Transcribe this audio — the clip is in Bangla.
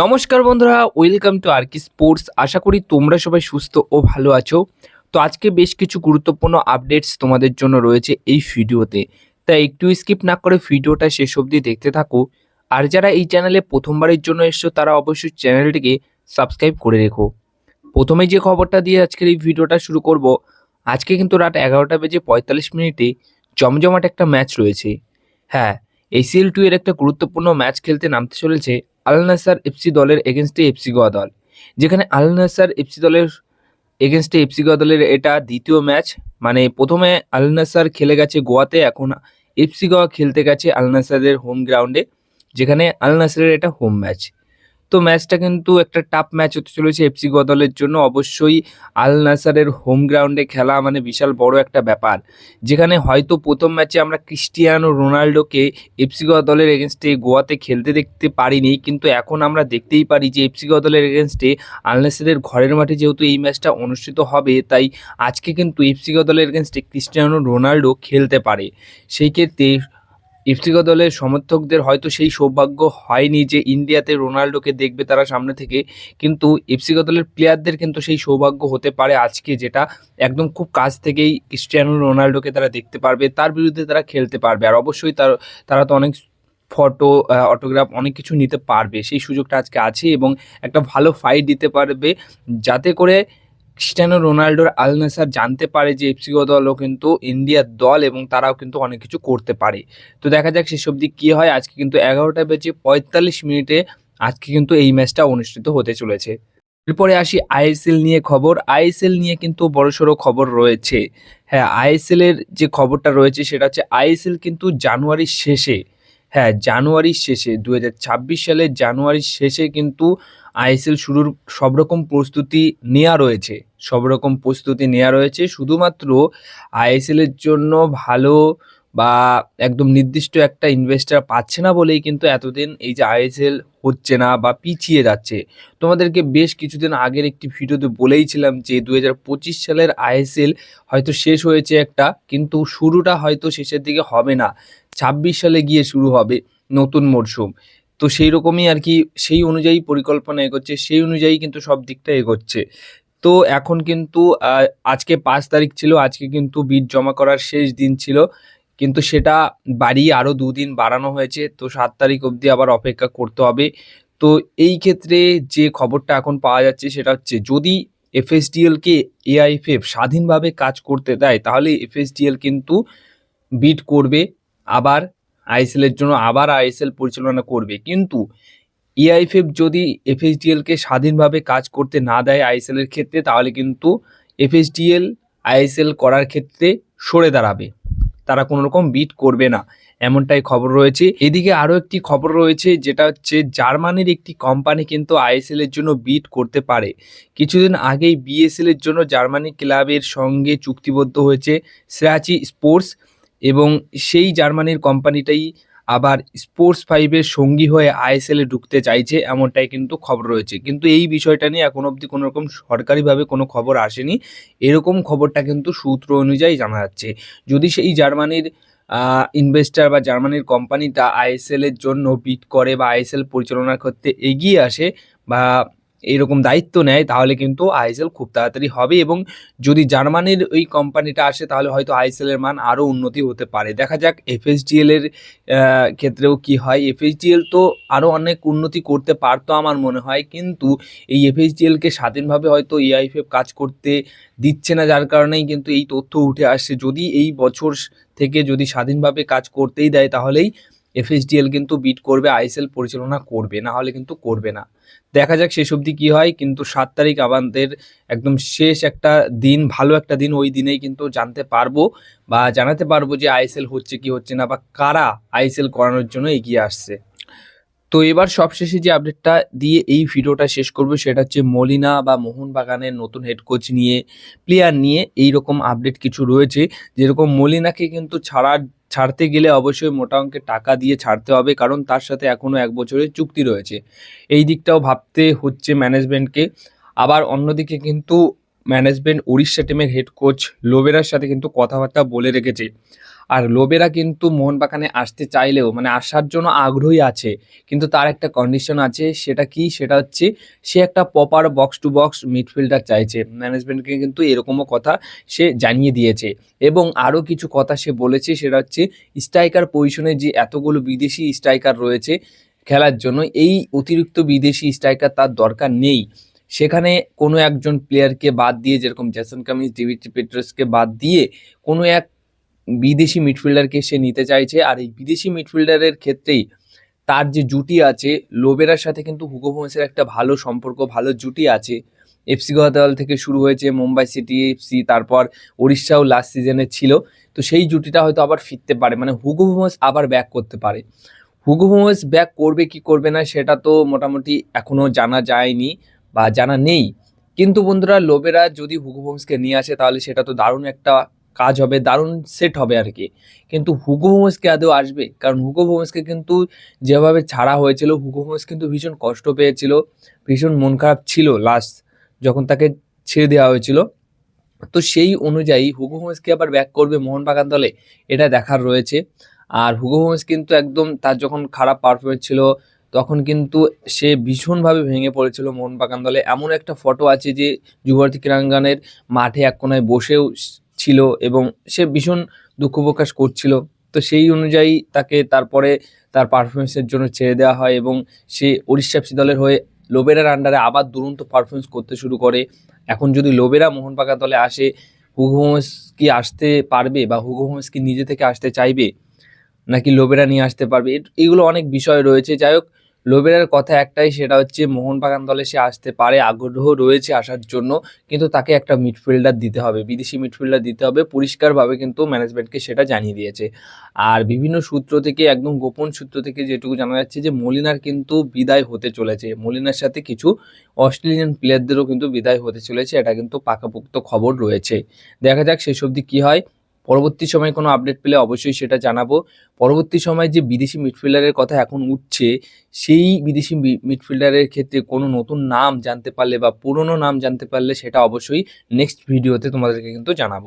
নমস্কার বন্ধুরা, ওয়েলকাম টু আর কি স্পোর্টস। আশা করি তোমরা সবাই সুস্থ ও ভালো আছো। তো আজকে বেশ কিছু গুরুত্বপূর্ণ আপডেটস তোমাদের জন্য রয়েছে এই ভিডিওতে। তাই একটু স্কিপ না করে ভিডিওটা শেষ অবধি দেখতে থাকো। আর যারা এই চ্যানেলে প্রথমবারের জন্য এসছো, তারা অবশ্যই চ্যানেলটিকে সাবস্ক্রাইব করে রেখো। প্রথমে যে খবরটা দিয়ে আজকের এই ভিডিওটা শুরু করব, আজকে কিন্তু রাত এগারোটা বেজে পঁয়তাল্লিশ মিনিটে জমজমাট একটা ম্যাচ রয়েছে। হ্যাঁ এসিএল টু এর একটা গুরুত্বপূর্ণ ম্যাচ খেলতে নামতে চলেছে আল নাসার এফসি দলের এগেনস্টে এফসি গোয়া দল। যেখানে আল নাসার এফসি দলের এগেনস্টে এফসি গোয়া দলের এটা দ্বিতীয় ম্যাচ মানে প্রথমে আল নাসার খেলে গেছে গোয়াতে, এখন এফসি গোয়া খেলতে গেছে আল নাসারের হোম গ্রাউন্ডে যেখানে আল নাসারের এটা হোম ম্যাচ তো ম্যাচটা কিন্তু একটা টাফ ম্যাচ হতে চলেছে এফসি গোয়া দলের জন্য। অবশ্যই আল নাসারের হোম গ্রাউন্ডে খেলা মানে বিশাল বড় একটা ব্যাপার। যেখানে হয়তো প্রথম ম্যাচে আমরা ক্রিস্টিয়ানো রোনাল্ডোকে এফসি গোয়া দলের এগেনস্টে গোয়াতে খেলতে দেখতে পারিনি, কিন্তু এখন আমরা দেখতেই পারি যে এফসি গোয়া দলের আল নাসারের ঘরের মাঠে যেহেতু এই ম্যাচটা অনুষ্ঠিত হবে, তাই আজকে কিন্তু এফসি গোয়া দলের এগেনস্টে ক্রিস্টিয়ানো রোনাল্ডো খেলতে পারে। সেই ক্ষেত্রে গোয়া দলের সমর্থকদের হয়তো সেই সৌভাগ্য হয়নি যে ইন্ডিয়াতে রোনাল্ডোকে দেখবে তারা সামনে থেকে, কিন্তু গোয়া দলের প্লেয়ারদের কিন্তু সেই সৌভাগ্য হতে পারে আজকে যেটা একদম খুব কাছ থেকেই ক্রিস্টিয়ানো রোনাল্ডোকে তারা দেখতে পারবে, তার বিরুদ্ধে তারা খেলতে পারবে আর অবশ্যই তার, তারা তো অনেক ফটো অটোগ্রাফ অনেক কিছু নিতে পারবে, সেই সুযোগটা আজকে আছে এবং একটা ভালো ফাইট দিতে পারবে, যাতে করে ক্রিস্টিয়ানো রোনাল্ডোর আল নাসার জানতে পারে যে এফসি দলও কিন্তু ইন্ডিয়ার দল এবং তারাও কিন্তু অনেক কিছু করতে পারে। তো দেখা যাক শেষ অবধি কী হয়। আজকে কিন্তু এগারোটা বেজে পঁয়তাল্লিশ মিনিটে আজকে কিন্তু এই ম্যাচটা অনুষ্ঠিত হতে চলেছে। এরপরে আসি আইএসএল নিয়ে খবর। আইএসএল নিয়ে কিন্তু বড়সড় খবর রয়েছে। হ্যাঁ আইএসএল এর যে খবরটা রয়েছে সেটা হচ্ছে আইএসএল কিন্তু জানুয়ারির শেষে হ্যাঁ জানুয়ারির শেষে দু সালের জানুয়ারির শেষে কিন্তু আইএসএল শুরুর সব রকম প্রস্তুতি নেওয়া রয়েছে। সব রকম প্রস্তুতি নেওয়া রয়েছে। শুধুমাত্র আইএসএল এর জন্য ভালো বা একদম নির্দিষ্ট একটা ইনভেস্টার পাচ্ছে না বলেই কিন্তু এতদিন এই যে আইএসএল হচ্ছে না বা পিছিয়ে যাচ্ছে। তোমাদেরকে বেশ কিছুদিন আগের একটি ভিডিওতে বলেইছিলাম যে দুহাজার পঁচিশ সালের আইএসএল হয়তো শেষ হয়েছে একটা, কিন্তু শুরুটা হয়তো শেষের দিকে হবে না। ছাব্বিশ সালে গিয়ে শুরু হবে নতুন মরশুম। তো সেই রকমই আর কি সেই অনুযায়ী পরিকল্পনা এগোচ্ছে, সেই অনুযায়ী কিন্তু সব দিকটা এগোচ্ছে। তো এখন কিন্তু আজকে পাঁচ তারিখ ছিল, আজকে কিন্তু বিট জমা করার শেষ দিন ছিল। কিন্তু সেটা বাড়িয়ে আরও দুদিন বাড়ানো হয়েছে, তো সাত তারিখ অবধি আবার অপেক্ষা করতে হবে। তো এই ক্ষেত্রে যে খবরটা এখন পাওয়া যাচ্ছে সেটা হচ্ছে, যদি এফএসডিএলকে এআইএফএফ স্বাধীনভাবে কাজ করতে দেয়, তাহলে এফএসডিএল কিন্তু বিট করবে। আবার আইএসএলের জন্য আবার আইএসএল পরিচালনা করবে। কিন্তু ইআইএফএফ যদি এফএসডিএলকে স্বাধীনভাবে কাজ করতে না দেয় আইএসএলের ক্ষেত্রে, তাহলে কিন্তু এফএসডিএল আইএসএল করার ক্ষেত্রে সরে দাঁড়াবে। তারা কোনো রকম বিট করবে না, এমনটাই খবর রয়েছে। এদিকে আরও একটি খবর রয়েছে, যেটা হচ্ছে জার্মানির একটি কোম্পানি কিন্তু আইএসএল এর জন্য বিট করতে পারে। কিছুদিন আগেই বিএসএল এর জন্য জার্মানি ক্লাবের সঙ্গে চুক্তিবদ্ধ হয়েছে স্র্যাচি স্পোর্টস এবং সেই জার্মানির কোম্পানিটাই আবার স্পোর্টস ফাইভের সঙ্গী হয়ে আইএসএলে ঢুকতে চাইছে, এমনটাই কিন্তু খবর রয়েছে। কিন্তু এই বিষয়টা নিয়ে এখন অবধি কোনো রকম সরকারিভাবে কোনো খবর আসেনি। এরকম খবরটা কিন্তু সূত্র অনুযায়ী জানা যাচ্ছে। যদি সেই জার্মানির ইনভেস্টার বা জার্মানির কোম্পানিটা আইএসএল এর জন্য বিট করে বা আইএসএল পরিচালনার ক্ষেত্রে এগিয়ে আসে বা এরকম দায়িত্ব নেয়, তাহলে কিন্তু আইএসএল খুব তাড়াতাড়ি হবে এবং যদি জার্মানির ওই কোম্পানিটা আসে, তাহলে হয়তো আইএসএল এর মান আরও উন্নতি হতে পারে। দেখা যাক এফএসডিএল এর ক্ষেত্রেও কি হয়। এফএসডিএল তো আরও অনেক উন্নতি করতে পারতো আমার মনে হয়, কিন্তু এই এফএসডিএলকে স্বাধীনভাবে হয়তো এআইএফএফ কাজ করতে দিচ্ছে না, যার কারণেই কিন্তু এই তথ্য উঠে আসছে যদি এই বছর থেকে যদি স্বাধীনভাবে কাজ করতেই দেয়, তাহলেই এফএসডিএল কিন্তু বিট করবে আইএসএল পরিচালনা করবে, না হলে কিন্তু করবে না। দেখা যাক শেষ অবধি কী হয়, কিন্তু সাত তারিখ আমাদের একদম শেষ একটা দিন, ভালো একটা দিন ওই দিনেই কিন্তু জানতে পারব বা জানাতে পারব যে আইএসএল হচ্ছে কি হচ্ছে না বা কারা আইএসএল করানোর জন্য এগিয়ে আসছে। তো এবার সবশেষে যে আপডেটটা দিয়ে এই ভিডিওটা শেষ করব, সেটা হচ্ছে মলিনা বা মোহনবাগানের নতুন হেড কোচ নিয়ে প্লেয়ার নিয়ে এই রকম আপডেট কিছু রয়েছে। যেরকম মলিনাকে কিন্তু ছাড়ার ছাড়তে গেলে অবশ্যই মোটা অঙ্কের টাকা দিয়ে ছাড়তে হবে, কারণ তার সাথে এখনও এক বছরের চুক্তি রয়েছে। এই দিকটাও ভাবতে হচ্ছে ম্যানেজমেন্টকে আবার অন্যদিকে কিন্তু ম্যানেজমেন্ট উড়িষ্যা টিমের হেড কোচ লোবেরার সাথে কিন্তু কথাবার্তা বলে রেখেছে। আর লোবেরা কিন্তু মোহনবাগানে আসতে চাইলেও মানে আসার জন্য আগ্রহী আছে, কিন্তু তার একটা কন্ডিশন আছে, সেটা কি? সেটা হচ্ছে সে একটা proper box to box midfielder চাইছে। ম্যানেজমেন্টকে কিন্তু এরকমও কথা সে জানিয়ে দিয়েছে। এবং আরও কিছু কথা সে বলেছে, সেটা হচ্ছে স্ট্রাইকার পজিশনে যে এতগুলো বিদেশি স্ট্রাইকার রয়েছে, খেলার জন্য, এই অতিরিক্ত বিদেশি স্ট্রাইকার তার দরকার নেই। সেখানে কোনো একজন প্লেয়ারকে বাদ দিয়ে যেরকম জ্যাসন কামিজ ডেভিড পেট্রাসকে বাদ দিয়ে কোনো এক বিদেশি মিডফিল্ডারকে সে নিতে চাইছে। আর এই বিদেশি মিডফিল্ডারের ক্ষেত্রেই তার যে জুটি আছে লোবেরার সাথে কিন্তু হুগো হোমসের একটা ভালো সম্পর্ক, ভালো জুটি আছে। এফসি গতকাল থেকে শুরু হয়েছে মুম্বাই সিটি এফসি তারপর উড়িষ্যাও লাস্ট সিজনে ছিল। তো সেই জুটিটা হয়তো আবার ফিরতে পারে মানে হুগো হোমস আবার ব্যাক করতে পারে। হুগো হোমস ব্যাক করবে কি করবে না, সেটা তো মোটামুটি এখনও জানা যায়নি। বা জানা নেই। কিন্তু বন্ধুরা লোবেরা যদি হুগো নিয়ে আসে, তাহলে সেটা তো দারুণ একটা কাজ হবে, দারুণ সেট হবে আর কি। কিন্তু হুগো আদৌ আসবে? কারণ হুগো কিন্তু যেভাবে ছাড়া হয়েছিল হুগো কিন্তু ভীষণ কষ্ট পেয়েছিল, ভীষণ মন খারাপ ছিল লাস্ট যখন তাকে ছেড়ে দেওয়া হয়েছিল। তো সেই অনুযায়ী হুগো হোমসকে আবার ব্যাক করবে মোহনবাগান দলে, এটা দেখার রয়েছে। আর হুগো কিন্তু একদম তার যখন খারাপ পারফরমেন্স ছিল তখন কিন্তু সে ভীষণভাবে ভেঙে পড়েছিল মোহনবাগান দলে। এমন একটা ফটো আছে যে যুবভারতী ক্রীড়াঙ্গনের মাঠে এক কোনায় বসেও ছিল এবং সে ভীষণ দুঃখ প্রকাশ করছিল। তো সেই অনুযায়ী তাকে তারপরে তার পারফরমেন্সের জন্য ছেড়ে দেওয়া হয় এবং সে উড়িষ্যা দলের হয়ে লোবেরার আন্ডারে আবার দুরন্ত পারফরমেন্স করতে শুরু করে। এখন যদি লোবেরা মোহনবাগান দলে আসে, হুগো হোমস কি আসতে পারবে বা হুগো হোমস কি নিজে থেকে আসতে চাইবে? নাকি লোবেরা নিয়ে আসতে পারবে? এগুলো অনেক বিষয় রয়েছে। যাই হোক লোবেরার কথা একটাই, সেটা হচ্ছে মোহনবাগান দলে সে আসতে পারে, আগ্রহ রয়েছে আসার জন্য, কিন্তু তাকে একটা মিডফিল্ডার দিতে হবে, বিদেশি মিডফিল্ডার দিতে হবে, পরিষ্কারভাবে কিন্তু ম্যানেজমেন্টকে সেটা জানিয়ে দিয়েছে। আর বিভিন্ন সূত্র থেকে, একদম গোপন সূত্র থেকে যেটুকু জানা যাচ্ছে যে, মলিনার কিন্তু বিদায় হতে চলেছে। মলিনার সাথে কিছু অস্ট্রেলিয়ান প্লেয়ারদেরও কিন্তু বিদায় হতে চলেছে, এটা কিন্তু পাকাপোক্ত খবর রয়েছে। দেখা যাক শেষ অবধি কী হয়। পরবর্তী সময়ে কোনো আপডেট পেলে অবশ্যই সেটা জানাব। পরবর্তী সময় যে বিদেশি মিডফিল্ডারের কথা এখন উঠছে, সেই বিদেশি মিডফিল্ডারের ক্ষেত্রে কোনো নতুন নাম জানতে পারলে বা পুরনো নাম জানতে পারলে সেটা অবশ্যই নেক্সট ভিডিওতে তোমাদেরকে কিন্তু জানাব।